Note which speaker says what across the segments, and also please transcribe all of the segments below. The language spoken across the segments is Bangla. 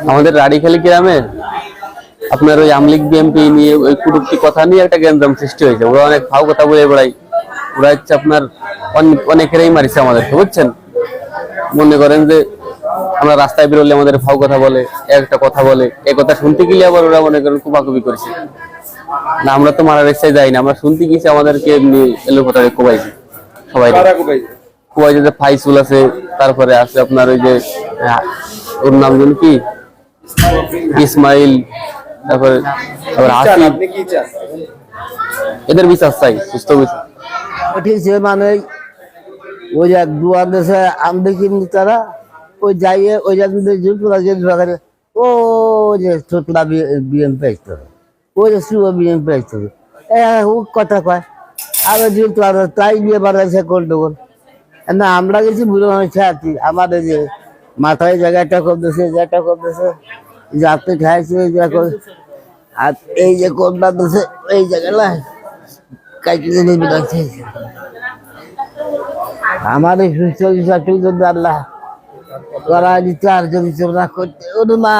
Speaker 1: আমাদের রাড়িখালি গ্রামে আপনার ওই আমলিক বিএমপি নিয়ে ওই কুটুক্তি কথা নিয়ে একটা গ্যান্দাম সৃষ্টি হয়েছে। ওরা অনেক ভাও কথা বলে বেড়াই ওরা হচ্ছে আপনার অন- অনেকেরই মারিছে আমাদেরকে বুঝছেন? মনে করেন যে আমরা রাস্তায় বেরোলে আমাদের ভাও কথা বলে একটা কথা বলে। এই কথা শুনতে গেলে আবার ওরা মনে করেন কুপাকুপি করেছে। না আমরা তো মারার ইচ্ছায় যাই না আমরা শুনতে গেছি আমাদেরকে এমনি এলো কথা কোবাইছে। সবাই কোবাইছে? যে ফাইসুল আছে তারপরে আছে আপনার ওই যে ওর নাম যেন কি? ইসমাইল তারপরে তারপরে
Speaker 2: চান আপনি কি চান?
Speaker 1: এদের বিশ্বাস চাই সুস্থ বিশ্বাস
Speaker 3: উঠেছে মানে ওই যে দুয়ার দেশে আনবে কিন্তু তারা ওই যাইয়ে ওই যাতে জুটলা যে বাগানে ও যে ছোটলা বিএমপি আসতো ওই যে শুভ বিএমপি আসতো। এ ও কথা কয় আর ওই জুটলা তাই বিয়ে বাড়াইছে কোন টোকন না আমরা গেছি বুড়ো মানুষ আছি আমাদের যে মাথায় জায়গাটা কম দিয়েছে জায়গাটা কম দিয়েছে যাতে খাইছে করে আর এই যে কোনটা দিয়েছে এই জায়গাটা নিয়ে রাখছে আমার এই সুস্থ বিষয়টি যদি আল্লাহ করা দিতে আর যদি তোমরা করতে ওরে মা।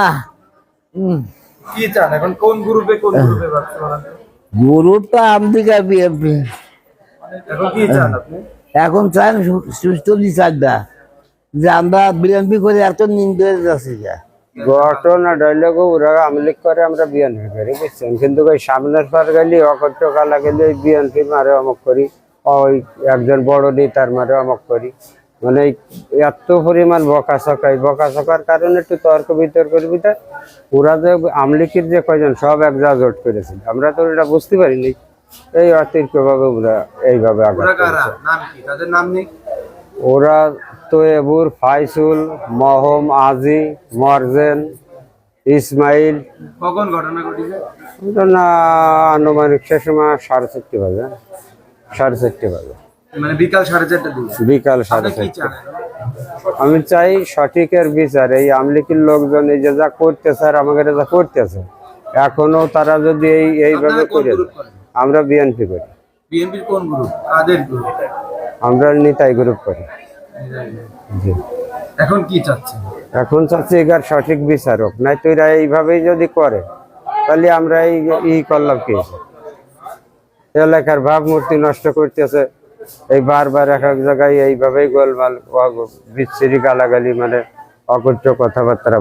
Speaker 2: কি চান এখন? কোন গ্রুপে কোন গ্রুপে বাচ্চা
Speaker 3: আমদিকা বিএমপি
Speaker 2: এখন কি চান আপনি?
Speaker 3: এখন চাই সুস্থ বিচারটা যে আমরা বিএমপি করে এত নিন্দে যাচ্ছি যা
Speaker 4: ঘটনা ডাইলগ ওরা আমলিক করে আমরা বিএনপি করি বুঝছেন? কিন্তু ওই সামনের পার গেলে অকট্য কালা গেলে বিএনপি মারে অমক করি ওই একজন বড় নেতার মারে অমক করি। মানে এত পরিমাণ বকা সকাই বকা সকার কারণে একটু তর্ক বিতর্কের ভিতরে ওরা যে আমলিকের যে কয়জন সব এক যা জোট করেছিল। আমরা তো এটা বুঝতে পারিনি। এই অতিরিক্ত ভাবে ওরা এইভাবে আঘাত।
Speaker 2: নাম কি? তাদের নাম নেই?
Speaker 4: ওরা তো এবুর ফাইসুল মহম আজি মরজেন ইসমাইল।
Speaker 2: কখন ঘটনা ঘটেছে?
Speaker 4: আনুমানিক সে সময় সাড়ে চারটে বাজে। সাড়ে চারটে বাজে।
Speaker 2: মানে বিকাল সাড়ে চারটা
Speaker 4: বিকাল সাড়ে চারটে। আমি চাই সঠিকের বিচার। এই আমলিকির লোকজন এই যে যা করতেছে আর আমাকে যা করতেছে এখনও তারা যদি এই এইভাবে করে আমরা বিএনপি করি।
Speaker 2: বিএনপির কোন গ্রুপ কাদের গ্রুপ
Speaker 4: আমরা নিতাই গ্রুপ করি। জি।
Speaker 2: এখন কি চাচ্ছেন?
Speaker 4: এখন চাচ্ছি এগার সঠিক বিচারক নাই তো এরা এইভাবেই যদি করে তাহলে আমরা এই ই করলাম কি? এলাকার ভাবমূর্তি নষ্ট করতেছে এই বারবার এক এক জায়গায় এইভাবেই গোলমাল বিচ্ছিরি গালাগালি মানে অকট্য কথাবার্তা।